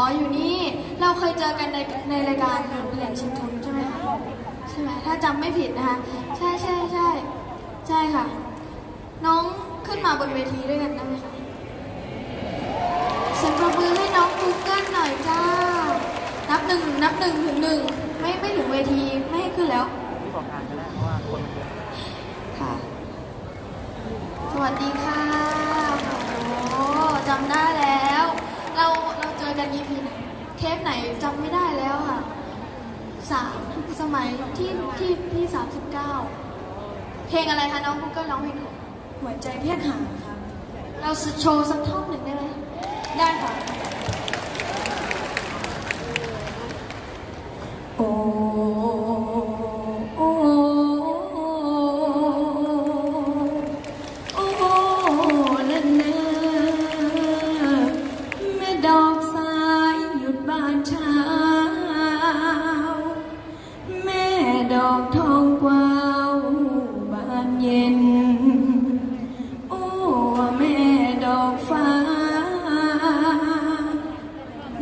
อ๋ออยู่นี่ เราเคยเจอกันในในรายการเพลงชิงทุนใช่ไหมคะใช่ไหมถ้าจำไม่ผิดนะคะ ใช่ใช่ใช่ใช่ค่ะ น้องขึ้นมาบนเวทีด้วยกันได้ไหมคะเสียงประมือให้น้องกูเกิลหน่อยจ้า นับหนึ่งนับหนึ่งถึงหนึ่งไม่ไม่ถึงเวทีไม่ให้ขึ้นแล้ว ที่บอกการก็ได้เพราะว่าคนมันเยอะ ค่ะ สวัสดีค่ะโอ้จำได้แล้ว เราเราเจอกัน EP ไหน เทปไหนจำไม่ได้แล้วค่ะสามสมัยที่ที่ที่สามสิบเก้าเพลงอะไรคะน้องกุ๊กเกิลร้องเพลงหัวใจเพียกหางค่ะเราโชว์สักท่อนหนึ่งได้ไหมได้ค่ะ ดอกทองกวาวบานเย็น โอ้แม่ดอกฟ้า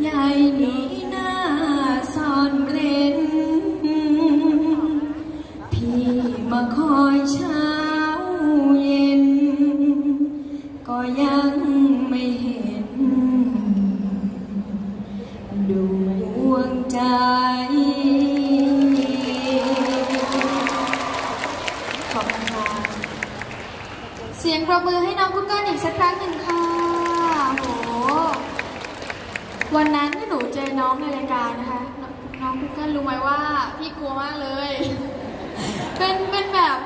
ใหญ่นีหน้าซ่อนเร้น พี่มาคอยเช้าเย็น ก็ยังไม่เห็นดวงใจ ขอบคุณค่ะ เสียงประมือให้น้องกุ๊กเกิลอีกสักครั้งหนึ่งค่ะโห วันนั้นที่หนูเจอน้องในรายการนะคะ น้องกุ๊กเกิลรู้ไหมว่าพี่กลัวมากเลย เป็นเป็นแบบ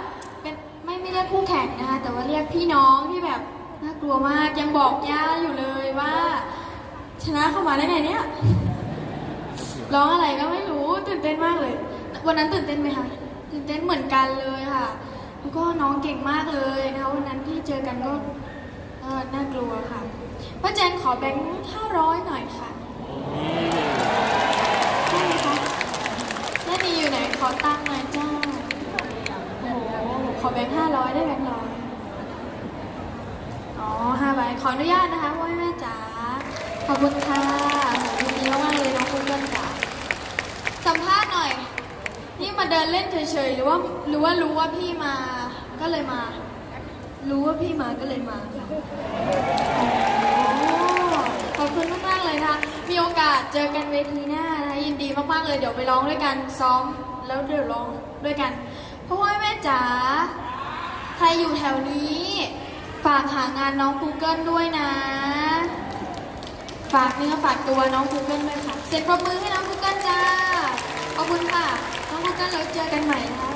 เป็นไม่ไม่เรียกคู่แข่งนะคะ แต่ว่าเรียกพี่น้องที่แบบน่ากลัวมากยังบอกย่าอยู่เลยว่า ชนะเข้ามาได้ไงเนี่ยร้องอะไรก็ไม่รู้ตื่นเต้นมากเลย วันนั้นตื่นเต้นไหมคะตื่นเต้นเหมือนกันเลยค่ะ แล้วก็น้องเก่งมากเลยนะคะวันนั้นที่เจอกันก็เออน่ากลัวค่ะป้าแจนขอแบงค์ห้าร้อยหน่อยค่ะได้ไหมคะแม่นีอยู่ไหนขอตังค์หน่อยจ้าโอ้โหขอแบงค์ห้าร้อยได้แบงค์ร้อยอ๋อห้าใบขออนุญาตนะคะพ่อแม่จ๋าขอบคุณค่ะโหยินดีมากๆเลยน้องคุณเกิลจ๋า สัมภาษณ์หน่อย นี่มา เดินเล่นเฉยๆ หรือว่าหรือว่ารู้ว่าพี่มา ก็เลยมา รู้ว่าพี่มาก็เลยมาค่ะขอบคุณมากๆเลยนะคะ มีโอกาสเจอกันเวทีหน้านะคะยินดีมากๆเลย เดี๋ยวไปร้องด้วยกันซ้อมแล้วเดี๋ยวร้องด้วยกันพ่อแม่แม่จ๋าใครอยู่แถวนี้ ฝากหางานน้อง Google ด้วยนะ ฝากเนื้อฝากตัวน้อง Google ด้วยค่ะ เสียงปรบมือให้น้อง Google จ้า อบคุณค่ะน้อง Google แล้วเจอกันใหม่นะคะ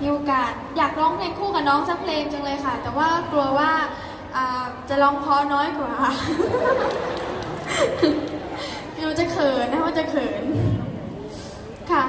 มีโอกาสอยากร้องเพลงคู่กับน้องสักเพลงจังเลยค่ะ แต่ว่ากลัวว่าอ่าจะร้องเพราะน้อยกว่าเดี๋ยวจะเขินนะว่าจะเขินค่ะ